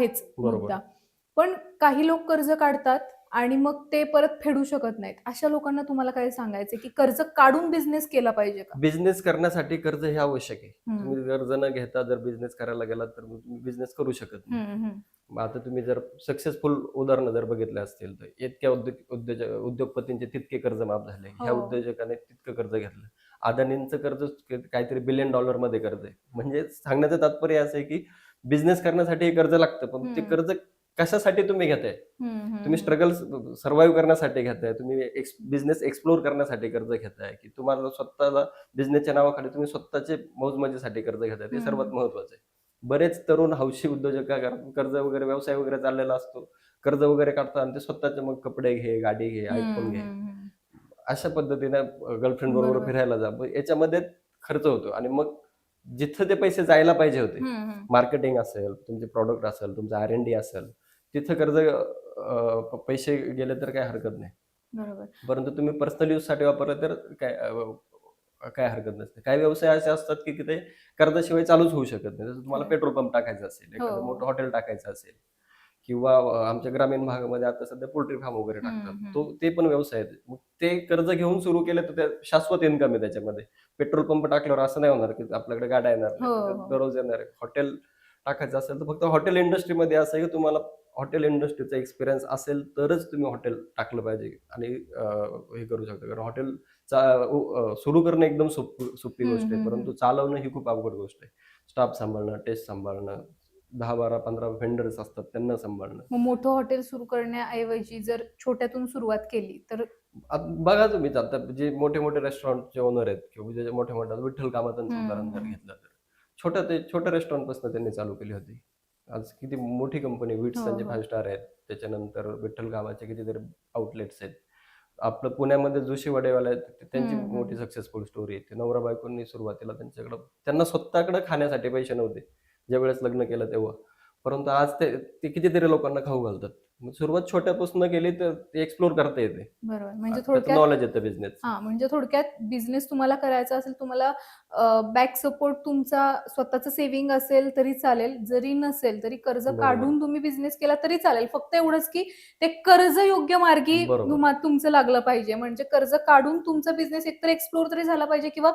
आहेच बरोबर. मुद्दा. पण काही लोक कर्ज काढतात आणि मग ते परत फेडू शकत नाहीत. अशा लोकांना तुम्हाला काय सांगायचं की कर्ज काढून बिझनेस केला पाहिजे का? बिझनेस करण्यासाठी कर्ज हे आवश्यक आहे. तुम्ही कर्ज न घेता जर बिझनेस करायला गेलात तर बिझनेस करू शकत नाही. आता तुम्ही जर सक्सेसफुल उदाहरणं जर बघितले असतील तर इतक्या उद्योग उद्योजक उद्योगपतींचे तितके कर्ज माफ झाले. ह्या हो. उद्योजकाने तितकं कर्ज घेतलं. अदानींचं कर्ज काहीतरी बिलियन डॉलरमध्ये कर्ज आहे. म्हणजे सांगण्याचं तात्पर्य असं आहे की बिझनेस करण्यासाठी कर्ज लागतं पण ते. कर्ज कशासाठी तुम्ही घेताय तुम्ही. स्ट्रगल सर्व्हाइव्ह करण्यासाठी घेताय तुम्ही बिझनेस एक्सप्लोर करण्यासाठी कर्ज घेताय की तुम्हाला स्वतःला बिझनेसच्या नावाखाली तुम्ही स्वतःचे मौज मजेसाठी कर्ज घेताय ते. सर्वात महत्वाचं आहे बरेच तरुण हौशी उद्योजक कर्ज वगैरे व्यवसाय वगैरे चाललेला असतो कर्ज वगैरे काढतात आणि ते स्वतःचे मग कपडे घे गाडी घे आयफोन घे. अशा पद्धतीने गर्लफ्रेंड बरोबर. फिरायला जा याच्यामध्ये खर्च होतो आणि मग जिथं ते पैसे जायला पाहिजे होते. मार्केटिंग असेल तुमचे प्रॉडक्ट असेल तुमचं आर एन डी असेल तिथं कर्ज पैसे गेले तर काही हरकत नाही बरोबर परंतु तुम्ही पर्सनल यूजसाठी वापरलं तर काय काय हरकत नसते काही व्यवसाय असे असतात की ते कर्जाशिवाय चालूच होऊ शकत नाही जसं तुम्हाला. पेट्रोल पंप टाकायचा असेल हो. एखादं मोठं हॉटेल टाकायचं असेल किंवा आमच्या ग्रामीण भागामध्ये आता सध्या पोल्ट्री फार्म वगैरे टाकतात. तो ते पण व्यवसाय आहेत. मग ते कर्ज घेऊन सुरू केले तर ते शाश्वत इन्कम आहे त्याच्यामध्ये. पेट्रोल पंप टाकल्यावर असं नाही होणार की आपल्याकडे गाड्या येणार हो. हो. दररोज येणार आहे. हॉटेल टाकायचं असेल तर फक्त हॉटेल इंडस्ट्रीमध्ये असं आहे की तुम्हाला हॉटेल इंडस्ट्रीचा एक्सपिरियन्स असेल तरच तुम्ही हॉटेल टाकलं पाहिजे. आणि हे करू शकता. कारण हॉटेल सुरू करणं एकदम सोपी गोष्ट आहे. परंतु चालवणं ही खूप अवघड गोष्ट आहे. स्टाफ सांभाळणं टेस्ट सांभाळणं दहा बारा पंधरा व्हेंडर्स असतात त्यांना सांभाळणं. मग मोठं हॉटेल सुरू करण्याऐवजी जर छोट्यातून सुरुवात केली तर आता बघा तुम्ही आता जे मोठे मोठे रेस्टॉरंटचे ओनर आहेत किंवा जे मोठे मोठे विठ्ठल कामातांचं हम्म, उदाहरण जर. घेतलं तर. छोट्या ते छोट्या रेस्टॉरंटपासून त्यांनी चालू केली होती. आज किती मोठी कंपनी विट्स हो, त्यांचे हो. फाईव्ह स्टार आहेत. त्याच्यानंतर विठ्ठल कामाचे कितीतरी आउटलेट्स आहेत. आपलं पुण्यामध्ये जोशी वडेवाले आहेत ते- त्यांची हम्म, हम्म. मोठी सक्सेसफुल स्टोरी आहे. ते नवरा बायकोंनी सुरुवातीला त्यांच्याकडं त्यांना स्वतःकडे खाण्यासाठी पैसे नव्हते. ज्या वेळेस लग्न केलं तेव्हा. परंतु आज ते ते कितीतरी लोकांना खाऊ घालतात. मग सुरुवात छोट्यापासून केली तर ते एक्सप्लोर करता येते. बरोबर. म्हणजे थोडक्यात नॉलेज येतं बिझनेस हा म्हणजे थोडक्यात बिझनेस तुम्हाला करायचा असेल तुम्हाला बॅक सपोर्ट तुमचा स्वतःचं सेव्हिंग असेल तरी चालेल. जरी नसेल तरी कर्ज. काढून तुम्ही बिझनेस केला तरी चालेल. फक्त एवढंच की ते कर्ज योग्य मार्गी तुमचं लागलं पाहिजे. म्हणजे कर्ज काढून तुमचा बिझनेस एकतर एक्सप्लोर तरी झाला पाहिजे किंवा